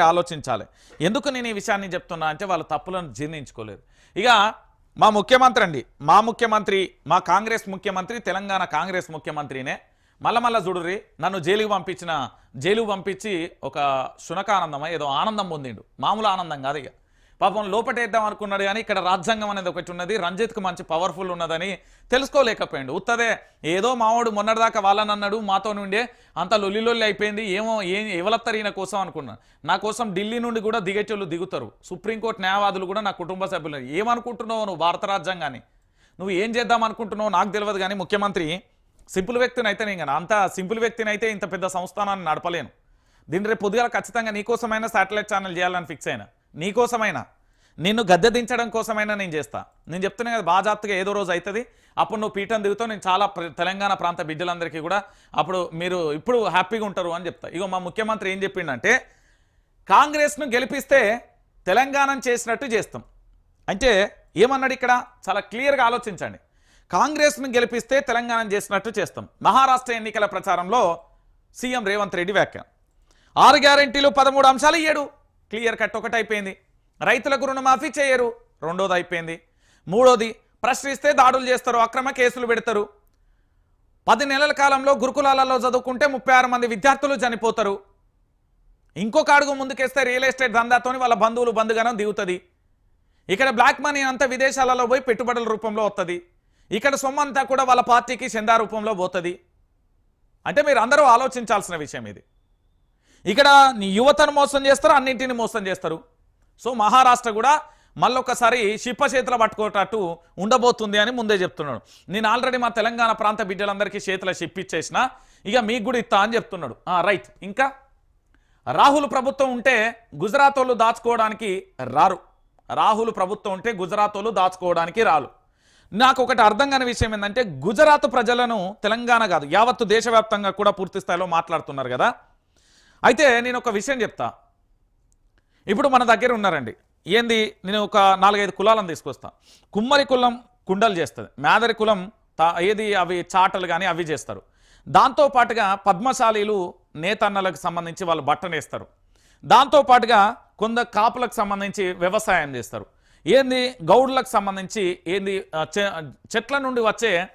ఆలోచించాలి. ఎందుకు నేను ఈ విషయాన్ని చెప్తున్నా అంటే వాళ్ళ తప్పులను జీర్ణించుకోలేదు. ఇక మా ముఖ్యమంత్రి అండి మా ముఖ్యమంత్రి మా కాంగ్రెస్ ముఖ్యమంత్రి తెలంగాణ కాంగ్రెస్ ముఖ్యమంత్రినే మళ్ళా మళ్ళా చూడుర్రి నన్ను జైలుకి పంపించిన జైలుకు పంపించి ఒక శునకానందమా ఏదో ఆనందం పొందిండు. మామూలు ఆనందం కాదు ఇక. పాపం లోపటేద్దాం అనుకున్నాడు కానీ ఇక్కడ రాజ్యాంగం అనేది ఒకటి ఉన్నది. రంజిత్కు మంచి పవర్ఫుల్ ఉన్నదని తెలుసుకోలేకపోయాడు. ఉత్తదే ఏదో మావాడు మొన్నటిదాకా వాళ్ళని అన్నాడు మాతో నుండే అంత లొల్లిలొల్లి అయిపోయింది ఏమో ఏం ఎవలత్తారు ఈయన కోసం అనుకున్నాను నా కోసం ఢిల్లీ నుండి కూడా దిగేటోళ్ళు దిగుతారు. సుప్రీంకోర్టు న్యాయవాదులు కూడా నా కుటుంబ సభ్యులు. ఏమనుకుంటున్నావు నువ్వు భారత రాజ్యాంగాన్ని? నువ్వు ఏం చేద్దాం అనుకుంటున్నావు నాకు తెలియదు కానీ ముఖ్యమంత్రి సింపుల్ వ్యక్తిని అయితే నేను అంత సింపుల్ వ్యక్తిని అయితే ఇంత పెద్ద సంస్థానాన్ని నడపలేను. దీని రేపు పొద్దుగాల ఖచ్చితంగా నీకోసమైనా శాటిలైట్ ఛానల్ చేయాలని ఫిక్స్ అయినా. నీకోసమైనా. నిన్ను గద్దె దించడం కోసమైనా నేను చేస్తా. నేను చెప్తున్నా కదా బాజాప్తగా ఏదో రోజు అవుతుంది అప్పుడు నువ్వు పీఠం దిగుతావు నేను చాలా ప్ర- తెలంగాణ ప్రాంత బిడ్డలందరికీ కూడా అప్పుడు మీరు ఇప్పుడు హ్యాపీగా ఉంటారు అని చెప్తా. ఇగో మా ముఖ్యమంత్రి ఏం చెప్పిండంటే కాంగ్రెస్ను గెలిపిస్తే తెలంగాణ చేసినట్టు చేస్తాం. అంటే ఏమన్నాడు ఇక్కడ? చాలా క్లియర్గా ఆలోచించండి. కాంగ్రెస్ను గెలిపిస్తే తెలంగాణ చేసినట్టు చేస్తాం. మహారాష్ట్ర ఎన్నికల ప్రచారంలో సీఎం రేవంత్ రెడ్డి వ్యాఖ్య. ఆరు గ్యారెంటీలు పదమూడు అంశాలు ఇయ్యడు. క్లియర్ కట్ ఒకటి అయిపోయింది రైతులకు రుణమాఫీ చేయరు. రెండోది అయిపోయింది మూడోది ప్రశ్నిస్తే దాడులు చేస్తారు అక్రమ కేసులు పెడతారు. పది నెలల కాలంలో గురుకులాలలో చదువుకుంటే ముప్పై ఆరు మంది విద్యార్థులు చనిపోతారు. ఇంకొక అడుగు ముందుకేస్తే రియల్ ఎస్టేట్ దందాతోని వాళ్ళ బంధువులు బంధుగానం దిగుతుంది. ఇక్కడ బ్లాక్ మనీ అంతా విదేశాలలో పోయి పెట్టుబడుల రూపంలో వస్తుంది ఇక్కడ సొమ్మంతా కూడా వాళ్ళ పార్టీకి చందా రూపంలో పోతుంది. అంటే మీరు అందరూ ఆలోచించాల్సిన విషయం ఇది. ఇక్కడ నీ యువతను మోసం చేస్తారు అన్నింటిని మోసం చేస్తారు. సో మహారాష్ట్ర కూడా మళ్ళొకసారి శిప్ప చేతులు పట్టుకోటట్టు ఉండబోతుంది అని ముందే చెప్తున్నాడు. నేను ఆల్రెడీ మా తెలంగాణ ప్రాంత బిడ్డలందరికీ చేతుల ఇచ్చేసిన ఇక మీకు కూడా ఇస్తా అని చెప్తున్నాడు. రైట్. ఇంకా రాహుల్ ప్రభుత్వం ఉంటే గుజరాత్ వాళ్ళు దాచుకోవడానికి రారు. రాహుల్ ప్రభుత్వం ఉంటే గుజరాత్ వాళ్ళు దాచుకోవడానికి రారు. నాకు ఒకటి అర్థం కాని విషయం ఏంటంటే గుజరాత్ ప్రజలను తెలంగాణ కాదు యావత్తు దేశవ్యాప్తంగా కూడా పూర్తి స్థాయిలో మాట్లాడుతున్నారు కదా. అయితే నేను ఒక విషయం చెప్తా. ఇప్పుడు మన దగ్గర ఉన్నారండి. ఏంది? నేను ఒక నాలుగైదు కులాలను తీసుకొస్తా. కుమ్మరి కులం కుండలు చేస్తుంది. మేదరి కులం తా- ఏది? అవి చాటలు కానీ అవి చేస్తారు. దాంతో పాటుగా పద్మశాలీలు నేతన్నలకు సంబంధించి వాళ్ళు బట్టనేస్తారు దాంతో దాంతోపాటుగా కొంత కాపులకు సంబంధించి వ్యవసాయం చేస్తారు. ఏంది? గౌడ్లకు సంబంధించి ఏంది? చె- చెట్ల నుండి వచ్చే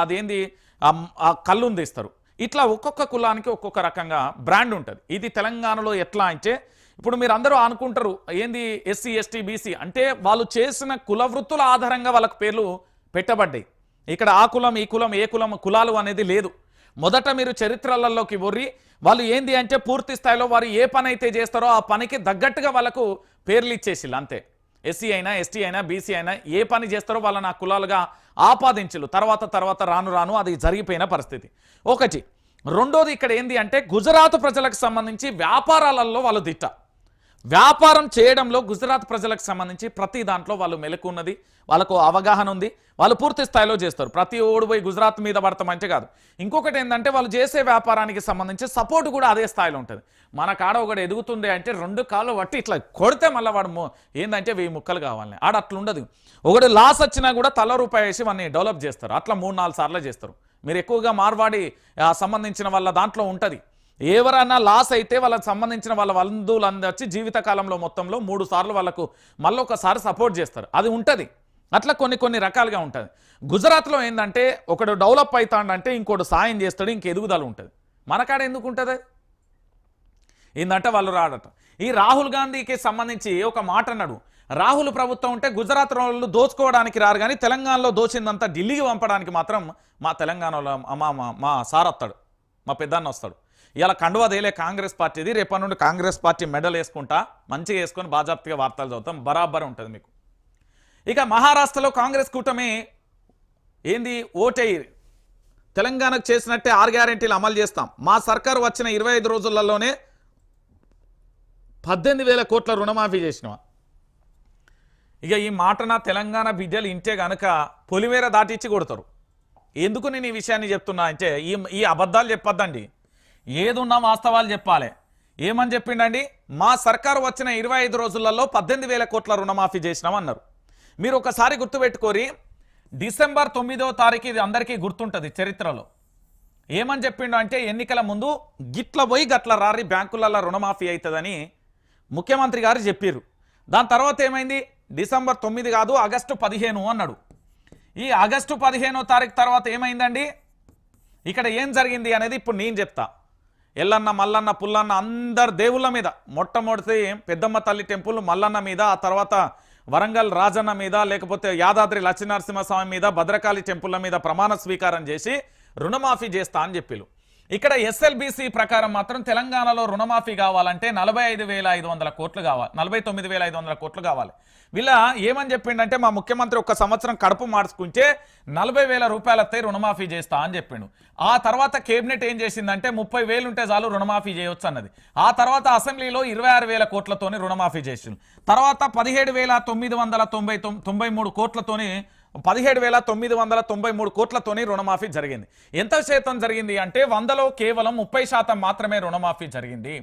అదేంది? ఆ, తీస్తారు. ఇట్లా ఒక్కొక్క కులానికి ఒక్కొక్క రకంగా బ్రాండ్ ఉంటుంది. ఇది తెలంగాణలో ఎట్లా అంటే ఇప్పుడు మీరు అందరూ అనుకుంటారు ఏంది ఎస్సీ ఎస్టీ బీసీ అంటే వాళ్ళు చేసిన కుల వృత్తుల ఆధారంగా వాళ్ళకు పేర్లు పెట్టబడ్డాయి. ఇక్కడ ఆ కులం ఈ కులం ఏ కులం కులాలు అనేది లేదు. మొదట మీరు చరిత్రలలోకి వర్రి వాళ్ళు ఏంది అంటే పూర్తి స్థాయిలో వారు ఏ పని అయితే చేస్తారో ఆ పనికి తగ్గట్టుగా వాళ్ళకు పేర్లు ఇచ్చేసిల్లు అంతే. ఎస్సీ అయినా ఎస్టీ అయినా బీసీ అయినా ఏ పని చేస్తారో వాళ్ళని ఆ కులాలుగా ఆపాదించలు. తర్వాత తర్వాత రాను రాను అది జరిగిపోయిన పరిస్థితి. ఒకటి రెండోది ఇక్కడ ఏంది అంటే గుజరాత్ ప్రజలకు సంబంధించి వ్యాపారాలలో వాళ్ళు దిట్ట. వ్యాపారం చేయడంలో గుజరాత్ ప్రజలకు సంబంధించి ప్రతి దాంట్లో వాళ్ళు మెలకున్నది వాళ్ళకు అవగాహన ఉంది వాళ్ళు పూర్తి స్థాయిలో చేస్తారు. ప్రతి ఓడిపోయి గుజరాత్ మీద పడతామంటే కాదు. ఇంకొకటి ఏంటంటే వాళ్ళు చేసే వ్యాపారానికి సంబంధించి సపోర్ట్ కూడా అదే స్థాయిలో ఉంటుంది. మన కాడ ఒకటి ఎదుగుతుంది అంటే రెండు కాళ్ళు పట్టి ఇట్లా కొడితే మళ్ళీ వాడు ఏంటంటే ఏందంటే వెయ్యి ముక్కలు కావాలి ఆడ అట్లుండదు. ఒకటి లాస్ వచ్చినా కూడా తల రూపాయి వేసి వాడిని డెవలప్ చేస్తారు. అట్లా మూడు నాలుగు సార్లు చేస్తారు. మీరు ఎక్కువగా మార్వాడి సంబంధించిన వాళ్ళ దాంట్లో ఉంటుంది. ఎవరన్నా లాస్ అయితే వాళ్ళకి సంబంధించిన వాళ్ళ బంధువులందరూ వచ్చి జీవితకాలంలో మొత్తంలో మూడు సార్లు వాళ్ళకు మళ్ళీ ఒకసారి సపోర్ట్ చేస్తారు. అది ఉంటుంది. అట్లా కొన్ని కొన్ని రకాలుగా ఉంటుంది. గుజరాత్లో ఏంటంటే ఒకడు డెవలప్ అవుతాడంటే ఇంకోటి సాయం చేస్తాడు ఇంక ఎదుగుదల ఉంటుంది. మనకాడ ఎందుకు ఉంటుంది? ఏంటంటే వాళ్ళు రాడట. ఈ రాహుల్ గాంధీకి సంబంధించి ఒక మాట అన్నాడు. రాహుల్ ప్రభుత్వం ఉంటే గుజరాత్ వాళ్ళు దోచుకోవడానికి రారు కానీ తెలంగాణలో దోచిందంతా ఢిల్లీకి పంపడానికి మాత్రం మా తెలంగాణలో మా మా మా సార్ వస్తాడు. మా పెద్దన్న వస్తాడు. ఇలా కండువా దేలే కాంగ్రెస్ పార్టీది రేపటి నుండి కాంగ్రెస్ పార్టీ మెడల్ వేసుకుంటా మంచిగా వేసుకొని బాజాప్తిగా వార్తలు చదువుతాం బరాబర్ ఉంటుంది మీకు. ఇక మహారాష్ట్రలో కాంగ్రెస్ కూటమి ఏంది? ఓటై తెలంగాణకు చేసినట్టే ఆరు గ్యారెంటీలు అమలు చేస్తాం. మా సర్కారు వచ్చిన ఇరవై ఐదు రోజులలోనే పద్దెనిమిది వేల కోట్ల రుణమాఫీ చేసినవా? ఇక ఈ మాట నా తెలంగాణ బిడ్డలు ఇంటే గనక పొలిమేర దాటిచ్చి కొడతారు. ఎందుకు నేను ఈ విషయాన్ని చెప్తున్నా అంటే ఈ ఈ అబద్ధాలు చెప్పొద్దండి. ఏదున్నా వాస్తవాలు చెప్పాలి. ఏమని చెప్పిండండి? మా సర్కారు వచ్చిన ఇరవై ఐదు రోజులలో పద్దెనిమిది వేల కోట్ల రుణమాఫీ చేసినామన్నారు మీరు ఒకసారి గుర్తుపెట్టుకోరి డిసెంబర్ తొమ్మిదో తారీఖు ఇది అందరికీ గుర్తుంటుంది చరిత్రలో. ఏమని చెప్పిండు అంటే ఎన్నికల ముందు గిట్ల పోయి గట్ల రారి బ్యాంకులలో రుణమాఫీ అవుతుందని ముఖ్యమంత్రి గారు చెప్పారు దాని తర్వాత ఏమైంది? డిసెంబర్ తొమ్మిది కాదు ఆగస్టు పదిహేను అన్నాడు. ఈ ఆగస్టు పదిహేనో తారీఖు తర్వాత ఏమైందండి? ఇక్కడ ఏం జరిగింది అనేది ఇప్పుడు నేను చెప్తా. ఎల్లన్న మల్లన్న పుల్లన్న అందరు దేవుళ్ళ మీద మొట్టమొదటి పెద్దమ్మ తల్లి టెంపుల్ మల్లన్న మీద ఆ తర్వాత వరంగల్ రాజన్న మీద లేకపోతే యాదాద్రి లక్ష్మీనరసింహస్వామి మీద భద్రకాళి టెంపుల్ల మీద ప్రమాణ స్వీకారం చేసి రుణమాఫీ చేస్తా అని చెప్పిలు ఇక్కడ ఎస్ఎల్బిసి ప్రకారం మాత్రం తెలంగాణలో రుణమాఫీ కావాలంటే నలభై ఐదు వేల ఐదు వందల కోట్లు కావాలి. నలభై తొమ్మిది వేల ఐదు వందల కోట్లు కావాలి. వీళ్ళ ఏమని చెప్పిండంటే మా ముఖ్యమంత్రి ఒక సంవత్సరం కడుపు మార్చుకుంటే నలభై వేల రూపాయలతో రుణమాఫీ చేస్తా అని చెప్పిండు. ఆ తర్వాత కేబినెట్ ఏం చేసిందంటే ముప్పై వేలు ఉంటే చాలు రుణమాఫీ చేయొచ్చు అన్నది ఆ తర్వాత అసెంబ్లీలో ఇరవై ఆరు వేల కోట్లతోనే రుణమాఫీ చేసిండు. తర్వాత పదిహేడు వేల తొమ్మిది వందల తొంభై తొమ్- తొంభై మూడు కోట్లతోని పదిహేడు వేల తొమ్మిది వందల తొంభై మూడు కోట్లతోనే రుణమాఫీ జరిగింది. ఎంత శాతం జరిగింది అంటే వందలో కేవలం ముప్పై శాతం మాత్రమే రుణమాఫీ జరిగింది.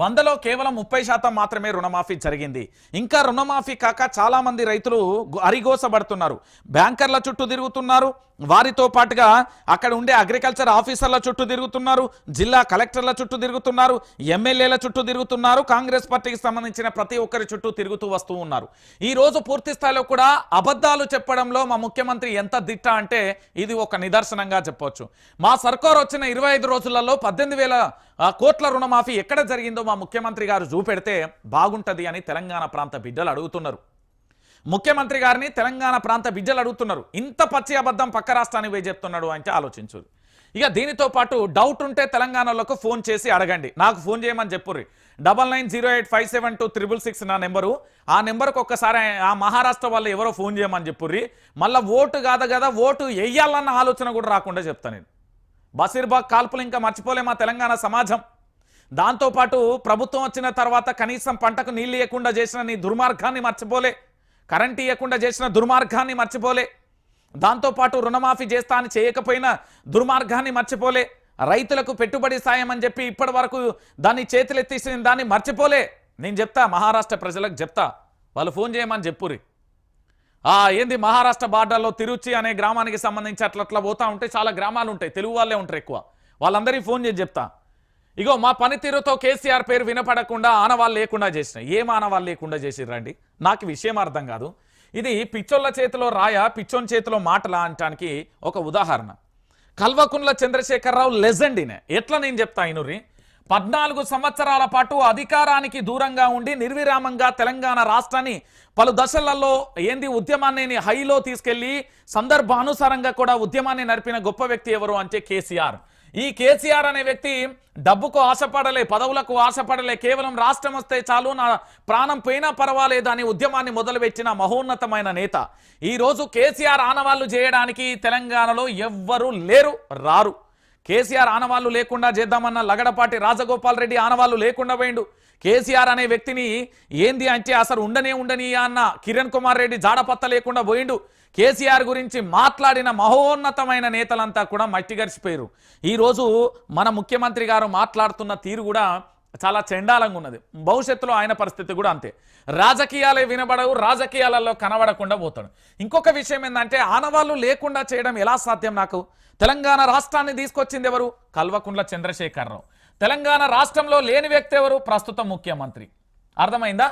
వందలో కేవలం ముప్పై శాతం మాత్రమే రుణమాఫీ జరిగింది. ఇంకా రుణమాఫీ కాక చాలామంది రైతులు అరిగోసబడుతున్నారు. బ్యాంకర్ల చుట్టూ తిరుగుతున్నారు. వారితో పాటుగా అక్కడ ఉండే అగ్రికల్చర్ ఆఫీసర్ల చుట్టూ తిరుగుతున్నారు. జిల్లా కలెక్టర్ల చుట్టూ తిరుగుతున్నారు. ఎమ్మెల్యేల చుట్టూ తిరుగుతున్నారు. కాంగ్రెస్ పార్టీకి సంబంధించిన ప్రతి ఒక్కరి చుట్టూ తిరుగుతూ వస్తూ ఉన్నారు. ఈ రోజు పూర్తి స్థాయిలో కూడా అబద్ధాలు చెప్పడంలో మా ముఖ్యమంత్రి ఎంత దిట్ట అంటే ఇది ఒక నిదర్శనంగా చెప్పొచ్చు. మా సర్కార్ వచ్చిన ఇరవై ఐదు రోజులలో పద్దెనిమిది వేల కోట్ల రుణమాఫీ ఎక్కడ జరిగిందో మా ముఖ్యమంత్రి గారు చూపెడితే బాగుంటుంది అని తెలంగాణ ప్రాంత బిడ్డలు అడుగుతున్నారు. ముఖ్యమంత్రి గారిని తెలంగాణ ప్రాంత బిడ్డలు అడుగుతున్నారు. ఇంత పచ్చి అబద్ధం పక్క రాష్ట్రానికి పోయి చెప్తున్నాడు అంటే ఆలోచించు ఇక దీనితో పాటు డౌట్ ఉంటే తెలంగాణలోకి ఫోన్ చేసి అడగండి. నాకు ఫోన్ చేయమని చెప్పుర్రి. Double nine zero eight five seven two triple six నా నెంబరు. ఆ నెంబర్కి ఒక్కసారి ఆ మహారాష్ట్ర వాళ్ళు ఎవరో ఫోన్ చేయమని చెప్పుర్రి. మళ్ళీ ఓటు కాదు కదా ఓటు వెయ్యాలన్న ఆలోచన కూడా రాకుండా చెప్తాను నేను. బసీర్బాగ్ కాల్పులు ఇంకా మర్చిపోలే మా తెలంగాణ సమాజం. దాంతోపాటు ప్రభుత్వం వచ్చిన తర్వాత కనీసం పంటకు నీళ్ళు ఇవ్వకుండా చేసిన నీ దుర్మార్గాన్ని మర్చిపోలే. కరెంట్ ఇవ్వకుండా చేసిన దుర్మార్గాన్ని మర్చిపోలే. దాంతోపాటు రుణమాఫీ చేస్తా అని చేయకపోయినా దుర్మార్గాన్ని మర్చిపోలే. రైతులకు పెట్టుబడి సాయం అని చెప్పి ఇప్పటి వరకు దాన్ని చేతులెత్తేసిన దాన్ని మర్చిపోలే. నేను చెప్తా మహారాష్ట్ర ప్రజలకు చెప్తా. వాళ్ళు ఫోన్ చేయమని చెప్పురి ఆ ఏంది మహారాష్ట్ర బార్డర్లో తిరుచి అనే గ్రామానికి సంబంధించి అట్లా అట్లా పోతా ఉంటే చాలా గ్రామాలు ఉంటాయి తెలుగు వాళ్ళే ఉంటారు ఎక్కువ. వాళ్ళందరికీ ఫోన్ చేసి చెప్తా. ఇగో మా పనితీరుతో కేసీఆర్ పేరు వినపడకుండా ఆనవాళ్ళు లేకుండా చేసిన ఏం ఆనవాళ్ళు లేకుండా చేసిర్రండి నాకు విషయం అర్థం కాదు. ఇది పిచ్చోళ్ళ చేతిలో రాయ పిచ్చోన్ చేతిలో మాటలా అనటానికి ఒక ఉదాహరణ. కల్వకుంట్ల చంద్రశేఖరరావు లెజెండ్ ఈయన. ఎట్లా నేను చెప్తా ఇనురి పద్నాలుగు సంవత్సరాల పాటు అధికారానికి దూరంగా ఉండి నిర్విరామంగా తెలంగాణ రాష్ట్రాన్ని పలు దశలలో ఏంది ఉద్యమాన్ని హైలో తీసుకెళ్ళి సందర్భానుసారంగా కూడా ఉద్యమాన్ని నడిపిన గొప్ప వ్యక్తి ఎవరు అంటే కేసీఆర్. ఈ కేసీఆర్ అనే వ్యక్తి డబ్బుకు ఆశపడలే పదవులకు ఆశపడలే కేవలం రాష్ట్రం వస్తే చాలు నా ప్రాణం పోయినా పర్వాలేదు అనే ఉద్యమాన్ని మొదలుపెట్టిన మహోన్నతమైన నేత. ఈ రోజు కేసీఆర్ ఆనవాళ్ళు చేయడానికి తెలంగాణలో ఎవ్వరూ లేరు రారు. కేసీఆర్ ఆనవాళ్ళు లేకుండా చేద్దామన్న లగడపాటి రాజగోపాల్ రెడ్డి ఆనవాళ్ళు లేకుండా పోయిండు. కేసీఆర్ అనే వ్యక్తిని ఏంది అంటే అసలు ఉండనే ఉండని అన్న కిరణ్ కుమార్ రెడ్డి జాడపత్త లేకుండా పోయిండు. కేసీఆర్ గురించి మాట్లాడిన మహోన్నతమైన నేతలంతా కూడా మట్టి గరిచిపోయారు ఈరోజు మన ముఖ్యమంత్రి గారు మాట్లాడుతున్న తీరు కూడా చాలా చెండాలంగా ఉన్నది. భవిష్యత్తులో ఆయన పరిస్థితి కూడా అంతే. రాజకీయాలే వినబడవు రాజకీయాలలో కనబడకుండా పోతాడు. ఇంకొక విషయం ఏంటంటే ఆనవాళ్ళు లేకుండా చేయడం ఎలా సాధ్యం నాకు? తెలంగాణ రాష్ట్రాన్ని తీసుకొచ్చింది ఎవరు? కల్వకుంట్ల చంద్రశేఖరరావు. తెలంగాణ రాష్ట్రంలో లేని వ్యక్తి ఎవరు? ప్రస్తుత ముఖ్యమంత్రి. అర్థమైందా?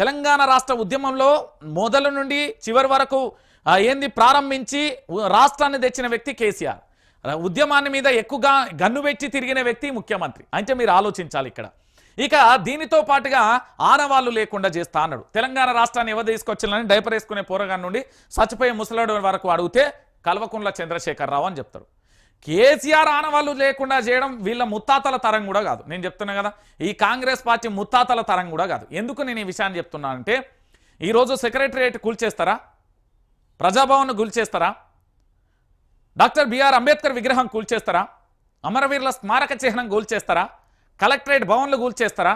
తెలంగాణ రాష్ట్ర ఉద్యమంలో మొదలు నుండి చివరి వరకు ఏంది ప్రారంభించి రాష్ట్రాన్ని తెచ్చిన వ్యక్తి కేసీఆర్. ఉద్యమాన్ని మీద ఎక్కువగా గన్ను పెట్టి తిరిగిన వ్యక్తి ముఖ్యమంత్రి. అంటే మీరు ఆలోచించాలి ఇక్కడ. ఇక దీనితో పాటుగా ఆనవాళ్ళు లేకుండా చేస్తా అన్నాడు. తెలంగాణ రాష్ట్రాన్ని ఎవరు తీసుకొచ్చిన డైపర్ వేసుకునే పోరగాన్ నుండి చచ్చిపోయే ముసలాడు వరకు అడిగితే కల్వకుంట్ల చంద్రశేఖరరావు అని చెప్తారు. కేసీఆర్ ఆనవాళ్ళు లేకుండా చేయడం వీళ్ళ ముత్తాతల తరం కూడా కాదు. నేను చెప్తున్నా కదా ఈ కాంగ్రెస్ పార్టీ ముత్తాతల తరం కూడా కాదు. ఎందుకు నేను ఈ విషయాన్ని చెప్తున్నానంటే ఈరోజు సెక్రటరియట్ కూల్చేస్తారా? ప్రజాభవన్ కూల్చేస్తారా? డాక్టర్ బిఆర్ అంబేద్కర్ విగ్రహం కూల్చేస్తారా? అమరవీరుల స్మారక చిహ్నం కూల్చేస్తారా? కలెక్టరేట్ భవన్లు కూల్చేస్తారా?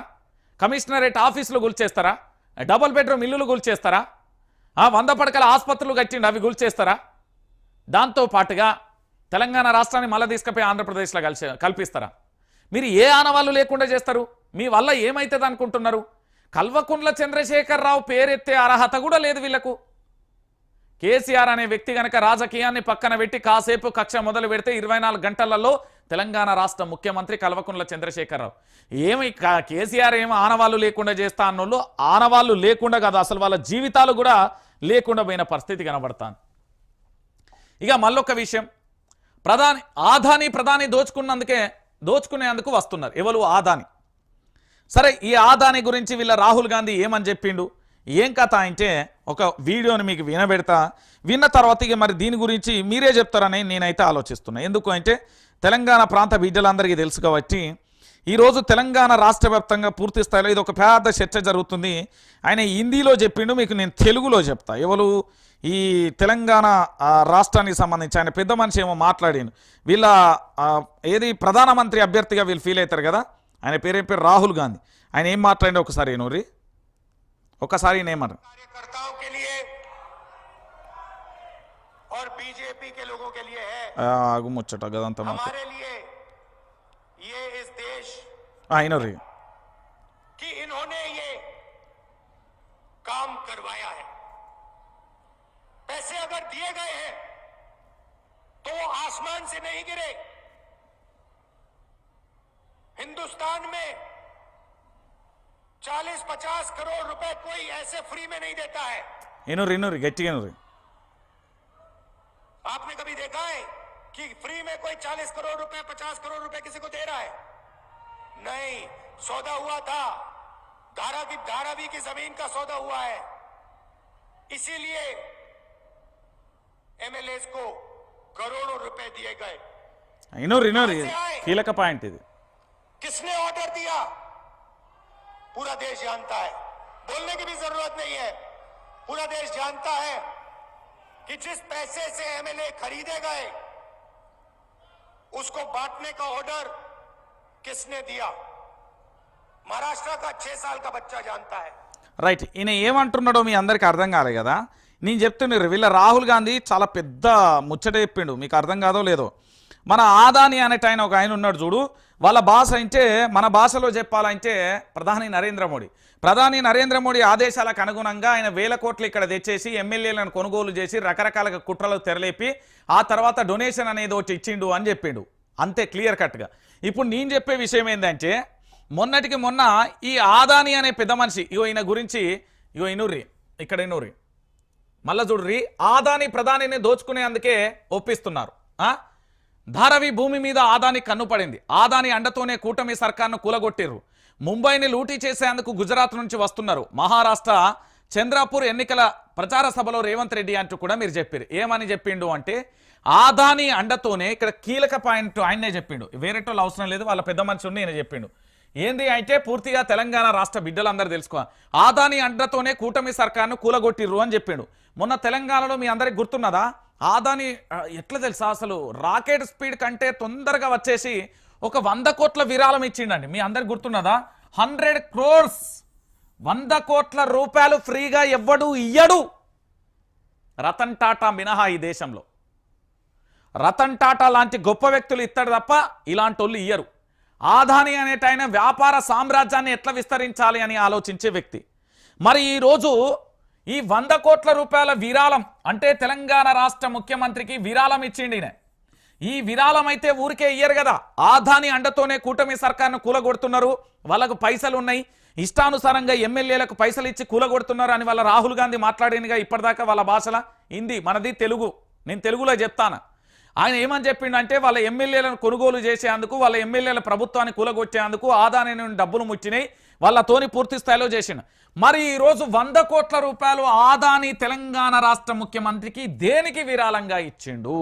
కమిషనరేట్ ఆఫీసులు కూల్చేస్తారా? డబుల్ బెడ్రూమ్ ఇల్లులు కూల్చేస్తారా? వంద పడకల ఆసుపత్రులు కట్టిండి అవి కూల్చేస్తారా? దాంతో పాటుగా తెలంగాణ రాష్ట్రాన్ని మళ్ళీ తీసుకుపోయి ఆంధ్రప్రదేశ్లో కలిసి కల్పిస్తారా? మీరు ఏ ఆనవాళ్ళు లేకుండా చేస్తారు? మీ వల్ల ఏమవుతుంది అనుకుంటున్నారు? కల్వకుండ్ల చంద్రశేఖరరావు పేరెత్తే అర్హత కూడా లేదు వీళ్ళకు. కేసీఆర్ అనే వ్యక్తి గనక రాజకీయాన్ని పక్కన పెట్టి కాసేపు కక్ష మొదలు పెడితే ఇరవై గంటలలో తెలంగాణ రాష్ట్ర ముఖ్యమంత్రి కల్వకుండ్ల చంద్రశేఖరరావు. ఏమి కేసీఆర్ ఏమి ఆనవాళ్ళు లేకుండా చేస్తా అన్నోళ్ళు ఆనవాళ్ళు లేకుండా కాదు అసలు వాళ్ళ జీవితాలు కూడా లేకుండా పోయిన పరిస్థితి కనబడతాను ఇక మళ్ళొక విషయం. ప్రధాని ఆదాని ప్రధాని దోచుకున్నందుకే దోచుకునేందుకు వస్తున్నారు. ఎవరు? ఆదాని. సరే ఈ ఆదాని గురించి వీళ్ళ రాహుల్ గాంధీ ఏమని చెప్పిండు? ఏం కథ అంటే ఒక వీడియోని మీకు వినబెడతా. విన్న తర్వాత ఇక మరి దీని గురించి మీరే చెప్తారని నేనైతే ఆలోచిస్తున్నా. ఎందుకు అంటే తెలంగాణ ప్రాంత బిడ్డలందరికీ తెలుసు కాబట్టి ఈరోజు తెలంగాణ రాష్ట్ర వ్యాప్తంగా పూర్తి స్థాయిలో ఇది ఒక పెద్ద చర్చ జరుగుతుంది. ఆయన హిందీలో చెప్పిండు మీకు నేను తెలుగులో చెప్తా. ఎవరు ఈ తెలంగాణ రాష్ట్రానికి సంబంధించి ఆయన పెద్ద మనిషి ఏమో మాట్లాడాను వీళ్ళ ఏది ప్రధానమంత్రి అభ్యర్థిగా వీళ్ళు ఫీల్ అవుతారు కదా ఆయన పేరేం పేరు? రాహుల్ గాంధీ. ఆయన ఏం మాట్లాడి ఒకసారి నూరి? ఒకసారి నేమర్ ముచ్చట గదంతా మాకు ಐನೋರಿ कि इन्होंने ये काम करवाया है। पैसे अगर दिए गए हैं तो वो आसमान से नहीं गिरे। हिंदुस्तान में 40-50 करोड़ रुपए कोई ऐसे फ्री में नहीं देता है। इनोर इनोर गट्टी इनोर आपने कभी देखा है कि फ्री में कोई 40 करोड़ रुपए 50 करोड़ रुपए किसी को दे रहा है? नहीं सौदा हुआ था। धारा धारावी की ज़मीन का सौदा हुआ है। इसीलिए एमएलए को करोड़ों रुपए दिए गए। इनोर इनोर कीलक पाइंट किसने ऑर्डर दिया? पूरा देश जानता है। बोलने की भी ज़रूरत नहीं है। पूरा देश जानता है कि जिस पैसे से एमएलए खरीदे गए उसको बांटने का ऑर्डर किसने दिया महाराष्ट्र का छह साल का बच्चा जानता है రైట్ ఈయన ఏమంటున్నాడో మీ అందరికీ అర్థం కాలే కదా నేను చెప్తున్నారు వీళ్ళ రాహుల్ గాంధీ చాలా పెద్ద ముచ్చట చెప్పిండు మీకు అర్థం కాదో లేదో మన ఆదాని అనేట ఆయన ఒక ఆయన ఉన్నాడు చూడు వాళ్ళ భాష అంటే మన భాషలో చెప్పాలంటే ప్రధాని నరేంద్ర మోడీ ప్రధాని నరేంద్ర మోడీ ఆదేశాలకు అనుగుణంగా ఆయన వేల కోట్లు ఇక్కడ తెచ్చేసి ఎమ్మెల్యేలను కొనుగోలు చేసి రకరకాల కుట్రలు తెరలేపి ఆ తర్వాత డొనేషన్ అనేది ఒకటి ఇచ్చిండు అని చెప్పిండు అంతే క్లియర్ కట్గా ఇప్పుడు నేను చెప్పే విషయం ఏంటంటే మొన్నటికి మొన్న ఈ ఆదాని అనే పెద్ద మనిషి ఇగో ఈయన గురించి ఇగో ఇనుర్రి ఇక్కడ ఇనుర్రి. మళ్ళా చూడ్రి ఆదాని ప్రధానిని దోచుకునేందుకే ఒప్పిస్తున్నారు. ఆ? ధారవి భూమి మీద ఆదాని కన్ను పడింది. ఆదాని అండతోనే కూటమి సర్కార్ను కూలగొట్టిర్రు. ముంబైని లూటీ చేసేందుకు గుజరాత్ నుంచి వస్తున్నారు. మహారాష్ట్ర చంద్రాపూర్ ఎన్నికల ప్రచార సభలో రేవంత్ రెడ్డి అంటూ కూడా మీరు చెప్పారు ఏమని చెప్పిండు అంటే ఆదాని అండతోనే ఇక్కడ కీలక పాయింట్ ఆయననే చెప్పిండు. వేరేటోళ్ళు అవసరం లేదు వాళ్ళ పెద్ద మనిషి ఉండి ఈయన చెప్పిండు. ఏంది అయితే పూర్తిగా తెలంగాణ రాష్ట్ర బిడ్డలందరూ తెలుసుకో. ఆదాని అండతోనే కూటమి సర్కార్ను కూలగొట్టిర్రు అని చెప్పిండు. మొన్న తెలంగాణలో మీ అందరికి గుర్తున్నదా? ఆదాని ఎట్లా తెలుసా అసలు? రాకెట్ స్పీడ్ కంటే తొందరగా వచ్చేసి ఒక వంద కోట్ల విరాళం ఇచ్చిండండి. మీ అందరికి గుర్తున్నదా? Hundred crores. వంద కోట్ల రూపాయలు ఫ్రీగా ఎవ్వడు ఇయ్యడు. రతన్ టాటా మినహా ఈ దేశంలో. రతన్ టాటా లాంటి గొప్ప వ్యక్తులు ఇస్తాడు తప్ప ఇలాంటి వాళ్ళు ఇయ్యరు. ఆదాని అనేటైన వ్యాపార సామ్రాజ్యాన్ని ఎట్లా విస్తరించాలి అని ఆలోచించే వ్యక్తి. మరి ఈరోజు ఈ వంద కోట్ల రూపాయల విరాళం అంటే తెలంగాణ రాష్ట్ర ముఖ్యమంత్రికి విరాళం ఇచ్చిండి ఈ విరాళం అయితే ఊరికే ఇయ్యరు కదా. ఆదాని అండతోనే కూటమి సర్కార్ను కూలగొడుతున్నారు. వాళ్ళకు పైసలు ఉన్నాయి ఇష్టానుసారంగా ఎమ్మెల్యేలకు పైసలు ఇచ్చి కూలగొడుతున్నారు అని వాళ్ళ రాహుల్ గాంధీ మాట్లాడినగా ఇప్పటిదాకా వాళ్ళ భాషల. హిందీ మనది తెలుగు. నేను తెలుగులో చెప్తాను? ఆయన ఏమని చెప్పిండంటే వాళ్ళ ఎమ్మెల్యేలను కొనుగోలు చేసేందుకు వాళ్ళ ఎమ్మెల్యేల ప్రభుత్వాన్ని కూలగొట్టేందుకు ఆదాని నుండి డబ్బులు ముచ్చినాయి వాళ్ళతోని పూర్తి స్థాయిలో చేసిండు. మరి ఈరోజు వంద కోట్ల రూపాయలు ఆదాని తెలంగాణ రాష్ట్ర ముఖ్యమంత్రికి దేనికి విరాళంగా ఇచ్చిండు?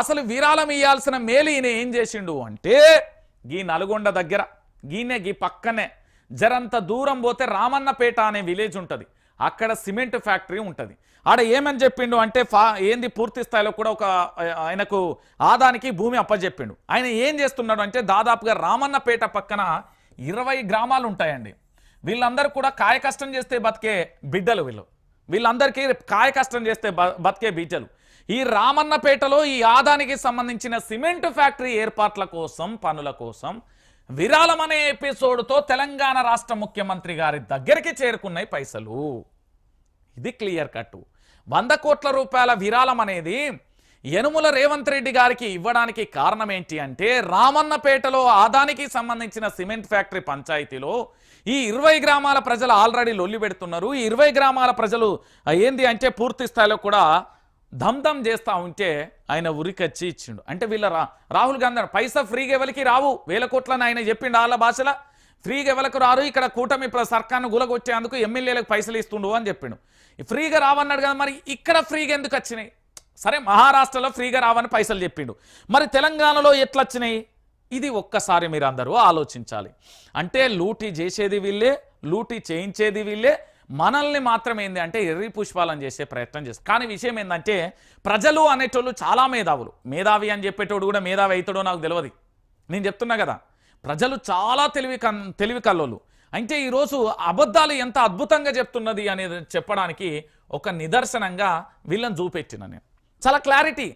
అసలు విరాళం ఇవ్వాల్సిన మేలు ఈయన ఏం చేసిండు అంటే గీ నల్గొండ దగ్గర గీనే గీ పక్కనే జరంత దూరం పోతే రామన్నపేట అనే విలేజ్ ఉంటుంది. అక్కడ సిమెంట్ ఫ్యాక్టరీ ఉంటుంది. ఆడ ఏమని చెప్పిండు అంటే ఫా ఏంది పూర్తి స్థాయిలో కూడా ఒక ఆయనకు ఆదానికి భూమి అప్పచెప్పిండు ఆయన ఏం చేస్తున్నాడు అంటే దాదాపుగా రామన్నపేట పక్కన ఇరవై గ్రామాలు ఉంటాయండి. వీళ్ళందరూ కూడా కాయ కష్టం చేస్తే బతికే బిడ్డలు వీళ్ళు. వీళ్ళందరికీ కాయ కష్టం చేస్తే బ- బతికే బిడ్డలు. ఈ రామన్నపేటలో ఈ ఆదానికి సంబంధించిన సిమెంట్ ఫ్యాక్టరీ ఏర్పాట్ల కోసం పనుల కోసం విరాళం అనే ఎపిసోడ్తో తెలంగాణ రాష్ట్ర ముఖ్యమంత్రి గారి దగ్గరికి చేరుకున్నాయి పైసలు. ఇది క్లియర్ కట్ వంద కోట్ల రూపాయల విరాళం అనేది యనుముల రేవంత్ రెడ్డి గారికి ఇవ్వడానికి కారణం ఏంటి అంటే రామన్నపేటలో ఆదానికి సంబంధించిన సిమెంట్ ఫ్యాక్టరీ పంచాయతీలో ఈ ఇరవై గ్రామాల ప్రజలు ఆల్రెడీ లొల్లి పెడుతున్నారు. ఈ ఇరవై గ్రామాల ప్రజలు ఏంది అంటే పూర్తి స్థాయిలో కూడా ధమ్ధమ్ చేస్తా ఉంటే ఆయన ఉరికొచ్చి ఇచ్చిండు. అంటే వీళ్ళ రా రాహుల్ గాంధీ పైసా ఫ్రీగా ఎవరికి రావు? వేల కోట్లని ఆయన చెప్పిండు వాళ్ళ భాషలో ఫ్రీగా ఎవరికి రారు? ఇక్కడ కూటమి ప్ర- సర్కార్ను గులగొచ్చేందుకు ఎమ్మెల్యేలకు పైసలు ఇస్తుండు అని చెప్పిండు. ఫ్రీగా రావన్నాడు కదా మరి ఇక్కడ ఫ్రీగా ఎందుకు వచ్చినాయి? సరే మహారాష్ట్రలో ఫ్రీగా రావని పైసలు చెప్పిండు. మరి తెలంగాణలో ఎట్లా వచ్చినాయి ఇది ఒక్కసారి మీరు అందరూ ఆలోచించాలి. అంటే లూటీ చేసేది వీళ్ళే లూటీ చేయించేది వీళ్ళే. మనల్ని మాత్రం ఏంది అంటే ఎర్రి పుష్పాలను చేసే ప్రయత్నం చేస్తారు కానీ విషయం ఏంటంటే ప్రజలు అనేటోళ్ళు చాలా మేధావులు. మేధావి అని చెప్పేటోడు కూడా మేధావి అవుతాడో నాకు తెలియదు నేను చెప్తున్నా కదా. ప్రజలు చాలా తెలివి కన్ తెలివి కల్లోలు. అయితే ఈరోజు అబద్ధాలు ఎంత అద్భుతంగా చెప్తున్నది అనేది చెప్పడానికి ఒక నిదర్శనంగా వీళ్ళని చూపెట్టిన నేను. చాలా క్లారిటీ.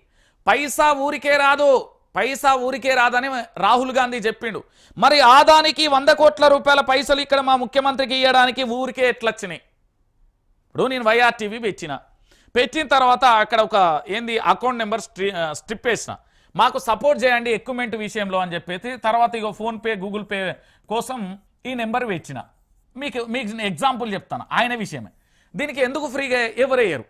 పైసా ఊరికే రాదు పైసా ఊరికే రాదని రాహుల్ గాంధీ చెప్పిండు. మరి ఆదానికి వంద కోట్ల రూపాయల పైసలు ఇక్కడ మా ముఖ్యమంత్రికి ఇవ్వడానికి ఊరికే ఎట్లొచ్చినాయి? ఇప్పుడు నేను వైఆర్టీవీ పెట్టిన. పెట్టిన తర్వాత అక్కడ ఒక ఏంది అకౌంట్ నెంబర్ స్ట్రిప్ వేసిన. మాకు సపోర్ట్ చేయండి ఎక్విప్మెంట్ విషయంలో అని చెప్పేసి తర్వాత ఇక ఫోన్పే గూగుల్ పే కోసం ఈ నెంబర్ ఇచ్చిన మీకు మీకు ఎగ్జాంపుల్ చెప్తాను ఆయన విషయమే. దీనికి ఎందుకు ఫ్రీగా ఎవరేయరు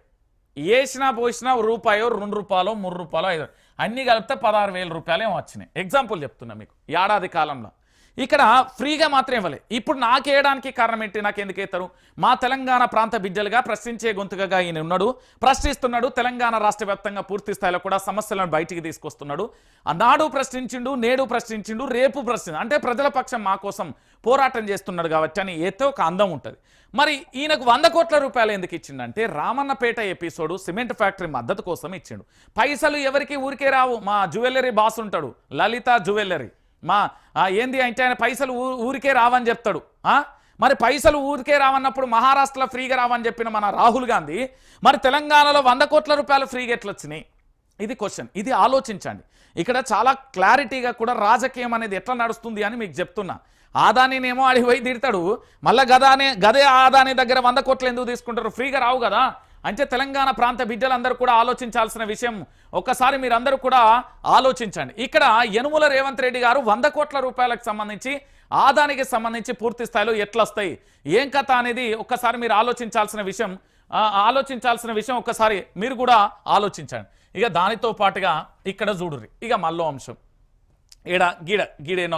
వేసినా పోసినా రూపాయో రెండు రూపాయలు మూడు రూపాయలు ఐదు అన్నీ కలిపితే పదహారు వేల రూపాయలు ఏమో వచ్చినాయి. ఎగ్జాంపుల్ చెప్తున్నా మీకు ఏడాది కాలంలో. ఇక్కడ ఫ్రీగా మాత్రం ఇవ్వలే. ఇప్పుడు నాకు వేయడానికి కారణం ఏంటి? నాకు ఎందుకు వేస్తారు మా తెలంగాణ ప్రాంత బిడ్డలుగా ప్రశ్నించే గొంతుకగా ఈయన ఉన్నాడు. ప్రశ్నిస్తున్నాడు. తెలంగాణ రాష్ట్ర వ్యాప్తంగా పూర్తి స్థాయిలో కూడా సమస్యలను బయటికి తీసుకొస్తున్నాడు. నాడు ప్రశ్నించిండు నేడు ప్రశ్నించిండు రేపు ప్రశ్న అంటే ప్రజల పక్షం మా కోసం పోరాటం చేస్తున్నాడు కాబట్టి అని ఏతో ఒక అందం ఉంటుంది. మరి ఈయనకు వంద కోట్ల రూపాయలు ఎందుకు ఇచ్చిండంటే రామన్నపేట ఎపిసోడ్ సిమెంట్ ఫ్యాక్టరీ మద్దతు కోసం ఇచ్చిండు. పైసలు ఎవరికి ఊరికే రావు. మా జ్యువెలరీ బాస్ ఉంటాడు. లలిత జ్యువెలరీ. మా ఏంది అంటే ఆయన పైసలు ఊ- ఊరికే రావని చెప్తాడు. మరి పైసలు ఊరికే రావన్నప్పుడు మహారాష్ట్రలో ఫ్రీగా రావని చెప్పిన మన రాహుల్ గాంధీ మరి తెలంగాణలో వంద కోట్ల రూపాయలు ఫ్రీగా ఎట్లా వచ్చినాయి. ఇది క్వశ్చన్. ఇది ఆలోచించండి. ఇక్కడ చాలా క్లారిటీగా కూడా రాజకీయం అనేది ఎట్లా నడుస్తుంది అని మీకు చెప్తున్నా. ఆదానీనేమో అడిగిపోయి తిడతాడు. మళ్ళీ గదానే గదే ఆదాని దగ్గర వంద కోట్లు ఎందుకు తీసుకుంటారు? ఫ్రీగా రావు కదా. అంటే తెలంగాణ ప్రాంత బిడ్డలందరూ కూడా ఆలోచించాల్సిన విషయం ఒక్కసారి మీరందరూ కూడా ఆలోచించండి. ఇక్కడ యనుమల రేవంత్ రెడ్డి గారు వంద కోట్ల రూపాయలకు సంబంధించి ఆదానికి సంబంధించి పూర్తి స్థాయిలో ఎట్లొస్తాయి ఏం కథ అనేది ఒక్కసారి మీరు ఆలోచించాల్సిన విషయం ఆలోచించాల్సిన విషయం ఒక్కసారి మీరు కూడా ఆలోచించండి. ఇక దానితో పాటుగా ఇక్కడ చూడుర్రి. ఇక మళ్ళో అంశం. ఈడ గీడ గీడేనో